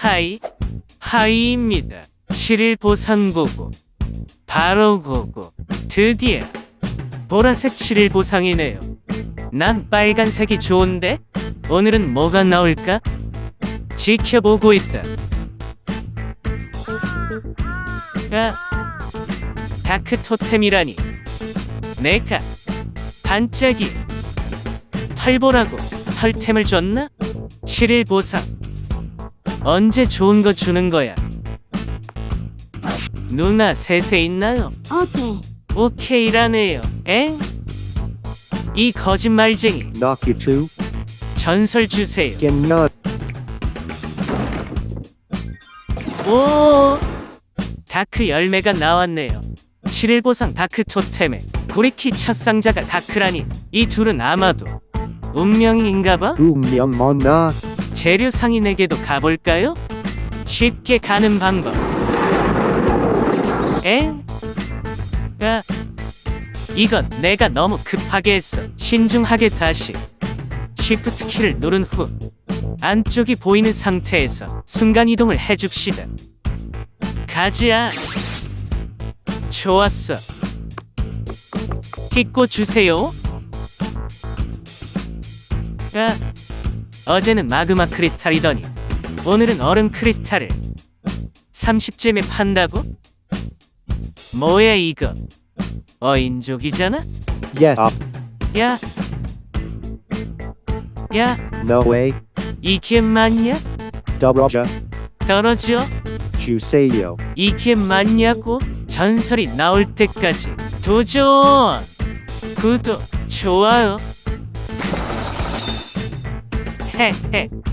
하이 하이입니다. 7일 보상 고고 바로 고고 드디어 보라색 7일 보상이네요. 난 빨간색이 좋은데 오늘은 뭐가 나올까? 지켜보고 있다. 아, 다크 토템이라니. 내가 반짝이 털보라고 털템을 줬나? 7일 보상. 언제 좋은 거 주는 거야? 누나 셋에 있나요? 오케이. 오케이라네요. 엥? 이 거짓말쟁이 Knock you two. 전설 주세요. Genya. 오! 다크 열매가 나왔네요. 7일 보상 다크 토템에 고리키 첫 상자가 다크라니 이 둘은 아마도 운명인가봐? Umyang mona. 재료 상인에게도 가볼까요? 쉽게 가는 방법. 엥? 아, 이건 내가 너무 급하게 했어. 신중하게 다시. 쉬프트 키를 누른 후 안쪽이 보이는 상태에서 순간 이동을 해줍시다. 가지야. 좋았어. hit고 주세요. 아, 어제는 마그마 크리스탈이더니 오늘은 얼음 크리스탈을 30쯤에 판다고? 뭐야 이거? 어인족이잖아? Yes. Up. 야, 야, No way. 이게 맞냐? Dubroja. 떨어져? Juseyo. 이게 맞냐고? 전설이 나올 때까지 도전! 구독, 좋아요. 嘿嘿。